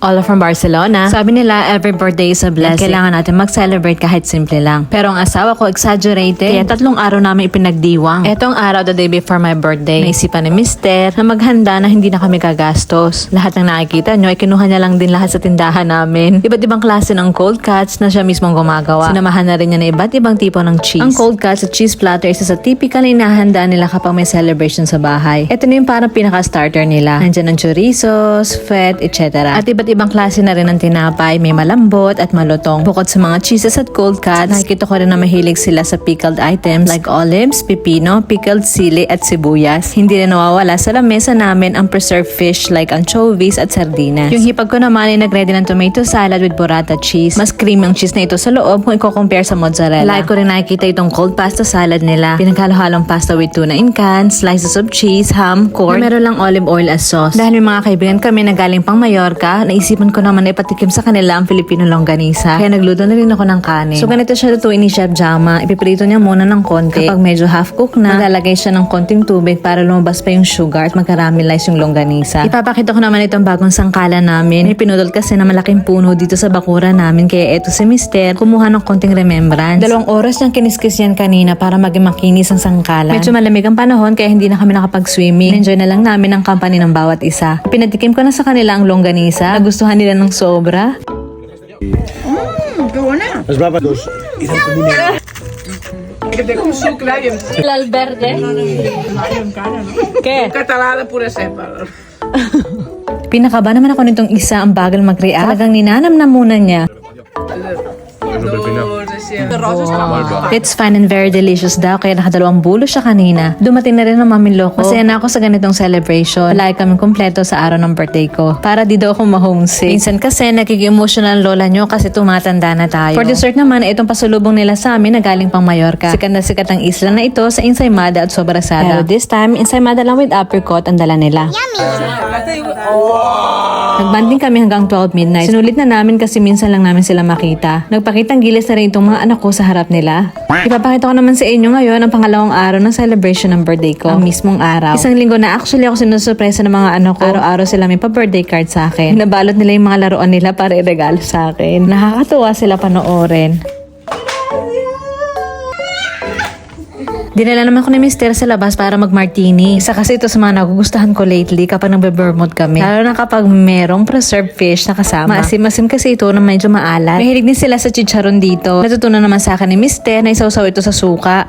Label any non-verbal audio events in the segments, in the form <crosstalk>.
all from Barcelona. Sabi nila, every birthday is a blessing. Kailangan natin mag-celebrate kahit simple lang. Pero ang asawa ko exaggerated, kaya tatlong araw namin ipinagdiwang. Etong araw, the day before my birthday, naisipan ni Mister na maghanda na hindi na kami gagastos. Lahat ng nakikita nyo, ay kinuha niya lang din lahat sa tindahan namin. Iba't ibang klase ng cold cuts na siya mismong gumagawa. Sinamahan na rin niya na iba't ibang tipo ng cheese. Ang cold cuts at cheese platter isa sa typical na inahanda nila kapag may celebration sa bahay. Ito na yung parang pinaka-starter nila. Nandiyan ang chorizos, feta, etc. At iba't ibang klase na rin ng tinapay, may malambot at malutong. Bukod sa mga cheeses at cold cuts, nakikita ko rin na mahilig sila sa pickled items like olives, pipino, pickled sili at sibuyas. Hindi na nawawala sa lamesa namin ang preserved fish like anchovies at sardinas. Yung hipag ko naman ay nagready ng tomato salad with burrata cheese. Mas creamy ang cheese na ito sa loob kung i-compare sa mozzarella. Like ko rin nakikita itong cold pasta salad nila. Pinaghalo-halong pasta with tuna in cans, slices of cheese, ham, corn, na meron lang olive oil as sauce. Dahil may mga kaibigan kami na galing pang Mallorca, naisipan ko naman na ipatikim sa kanila ang Filipino longganisa. Kaya nagluto na rin ako ng kanin. So ganito siya lutuin ni Chef Jama. Ipiprito niya muna ng konti. Kapag medyo half cook na, maglalagay siya ng konting tubig para lumabas pa yung sugar at magkaramelize yung longganisa. Ipapakita ko naman itong bagong sangkala namin. May pinudol kasi na malaking puno dito sa bakura namin kaya eto si Mister kumuha ng konting remembrance. Dalawang oras niyang kiniskis yan kanina para maging makinis ang sangkalan. Medyo malamig ang panahon kaya hindi na kami nakapag-swimming. Enjoy na lang namin ang company ng bawat isa. Pinatikim ko na sa kanila ang longganisa. Nagustuhan nila ng sobra. ¡Qué buena! Las bravas dos eran como una... Que té com sucre i amb L'alberde? encara, no? Què? Català de pura cepa. Pinakaba naman ako nitong isa ang bagal mag-react. Talagang ninanam na muna niya. It's fine and very delicious daw kaya nakadalawang bulo siya kanina. Dumating na rin ang mamilo ko. Masaya na ako sa ganitong celebration. Palagi kami kumpleto sa araw ng birthday ko. Para di daw ako ma-homesick. Minsan kasi nagiging emotional ang lola nyo kasi tumatanda na tayo. For dessert naman, itong pasulubong nila sa amin na galing pang Mallorca. Sikat na sikat ang isla na ito sa ensaymada at sobrasada. Pero this time, ensaymada lang with apricot ang dala nila. Nagbanding kami hanggang 12 midnight. Sinulit na namin kasi minsan lang namin sila makita. Nagpakitang gilis na rin itong mga anak ko sa harap nila. Ipapakita ko naman sa inyo ngayon ang pangalawang araw ng celebration ng birthday ko. Ang mismong araw. Isang linggo na actually ako sinusurpresa ng mga anak ko. Araw-araw sila may pa-birthday card sa akin. Nabalot nila yung mga laruan nila para iregalo sa akin. Nakakatuwa sila panoorin. Dinala naman ko ni Mister sa labas para mag-martini. Isa kasi ito sa mga nagugustuhan ko lately kapag nagbe-vermouth kami. Lalo na kapag merong preserved fish na kasama. Maasim-asim kasi ito na medyo maalat. Mahilig din sila sa chicharon dito. Natutunan naman sa akin ni Mister na isawsaw ito sa suka.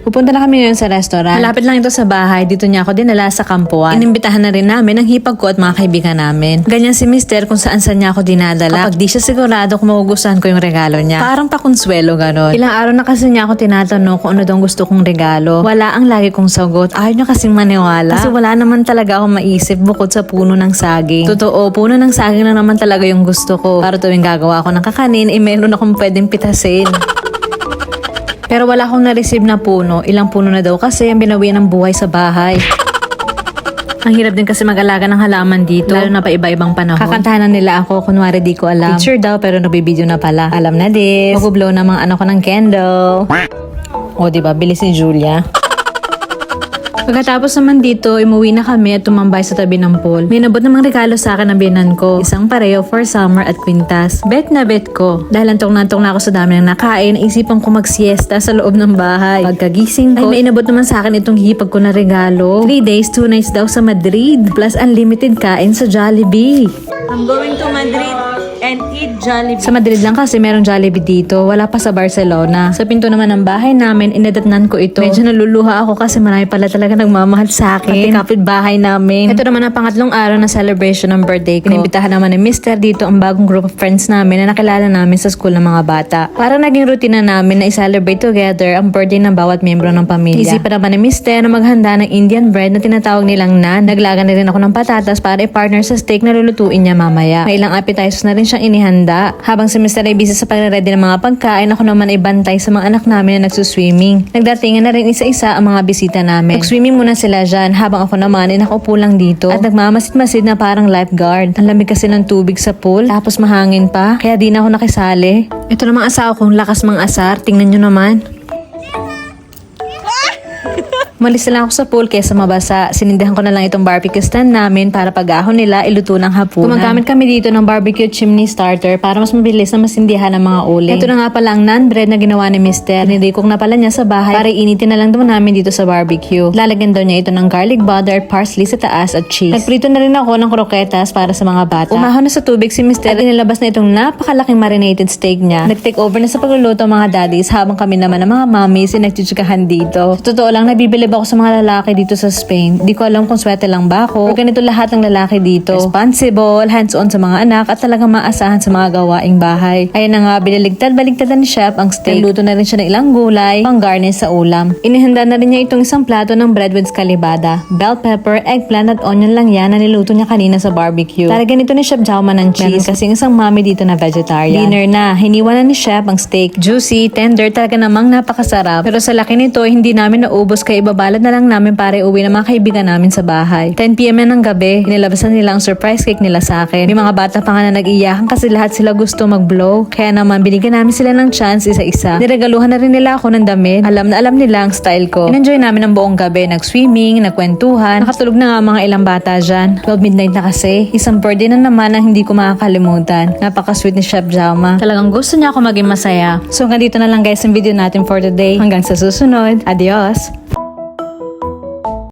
Pupunta na kami ngayon sa restaurant. Malapit lang ito sa bahay. Dito niya ako dinala sa kampuan. Inimbitahan na rin namin ang hipag ko at mga kaibigan namin. Ganyan si Mister kung saan saan niya ako dinadala. Kapag di siya sigurado kung magugustuhan ko yung regalo niya. Parang pakonsuelo ganon. Ilang araw na kasi niya ako tinatanong kung ano daw gusto kong regalo. Wala ang lagi kong sagot. Ayaw niya kasing maniwala. Kasi wala naman talaga akong maisip bukod sa puno ng saging. Totoo, puno ng saging na naman talaga yung gusto ko. Para tuwing gagawa ako ng kakanin, eh meron akong pwedeng pitasin. <laughs> Pero wala akong na-receive na puno. Ilang puno na daw kasi ang binawian ng buhay sa bahay. Ang hirap din kasi mag-alaga ng halaman dito, lalo na pa iba-ibang panahon. Kakantahan na nila ako, kunwari di ko alam. Picture daw, pero nabibideo na pala. Alam na this. Mag-blow na mga anak ko ng candle. O, di ba? Bilis ni Julia. Pagkatapos naman dito, imuwi na kami at tumambay sa tabi ng pool. May nabot namang regalo sa akin ng binan ko. Isang pareho for summer at quintas. Bet na bet ko. Dahil antong nantong na ako sa dami ng nakain, naisipan ko magsiesta sa loob ng bahay. Pagkagising ko, ay may inabot naman sa akin itong hipag ko na regalo. 3 days, 2 nights daw sa Madrid. Plus unlimited kain sa Jollibee. I'm going to Madrid and eat Jollibee. Sa Madrid lang kasi merong Jollibee dito. Wala pa sa Barcelona. Sa pinto naman ng bahay namin, inadatnan ko ito. Medyo naluluha ako kasi marami pala talaga nagmamahal sa akin. Pati kapitbahay namin. Ito naman ang pangatlong araw na celebration ng birthday ko. Inimbitahan naman ni Mr. dito ang bagong group of friends namin na nakilala namin sa school ng mga bata. Para naging routine na namin na i-celebrate together ang birthday ng bawat miyembro ng pamilya. Isipan naman ni Mr. na maghanda ng Indian bread na tinatawag nilang nan. Naglaga na rin ako ng patatas para i-partner sa steak na lulutuin niya mamaya. May ilang appetizers na rin siyang inihanda. Habang si Mr. ay busy sa pagre-ready ng mga pagkain, ako naman ay bantay sa mga anak namin na nagsuswimming. Nagdatingan na rin isa-isa ang mga bisita namin. Nag-swimming muna sila dyan habang ako naman ay nakaupo lang dito at nagmamasid-masid na parang lifeguard. Ang lamig kasi ng tubig sa pool tapos mahangin pa kaya di na ako nakisali. Ito namang asawa kong lakas mang asar. Tingnan nyo naman. Umalis na lang ako sa pool kesa mabasa. Sinindihan ko na lang itong barbecue stand namin para pag ahon nila iluto ng hapunan. Gumagamit kami dito ng barbecue chimney starter para mas mabilis na masindihan ang mga uling. Ito na nga pala ang naan bread na ginawa ni Mister. Nirikok na pala niya sa bahay para initin na lang daw namin dito sa barbecue. Lalagyan daw niya ito ng garlic butter, parsley sa taas at cheese. Nagprito na rin ako ng kroketas para sa mga bata. Umahon na sa tubig si Mister at inilabas na itong napakalaking marinated steak niya. Nag-take over na sa pagluluto mga daddies habang kami naman ang mga mommies ay nagchichikahan dito. Sa totoo lang, nabibilib ako sa mga lalaki dito sa Spain. Di ko alam kung swerte lang ba ako o ganito lahat ng lalaki dito. Responsible, hands-on sa mga anak at talagang maasahan sa mga gawaing bahay. Ayan na nga, biniligtad-baligtadan ni Chef ang steak. Luto na rin siya ng ilang gulay, pang garnish sa ulam. Inihanda na rin niya itong isang plato ng bread with scalibada. Bell pepper, eggplant at onion lang yan na niluto niya kanina sa barbecue. Talagyan ito ni Chef Jauman ng cheese kasi isang mami dito na vegetarian. Dinner na, hiniwa na ni Chef ang steak. Juicy, tender, talaga namang napakasarap. Pero sa laki nito, hindi namin naubos kaya ibabalad na lang namin para uwi ng mga kaibigan namin sa bahay. 10pm na ng gabi, nilabasan nila ang surprise cake nila sa akin. May mga bata pa nga na nag-iyakan kasi lahat sila gusto mag-blow. Kaya naman, binigyan namin sila ng chance isa-isa. Niregaluhan na rin nila ako ng damit. Alam na alam nila ang style ko. In-enjoy namin ang buong gabi. Nag-swimming, nagkwentuhan. Nakatulog na nga mga ilang bata dyan. 12 midnight na kasi. Isang birthday na naman ang hindi ko makakalimutan. Napaka-sweet ni Chef Jauma. Talagang gusto niya ako maging masaya. So hanggang dito na lang guys ang video natin for today. Hanggang sa susunod. Adios!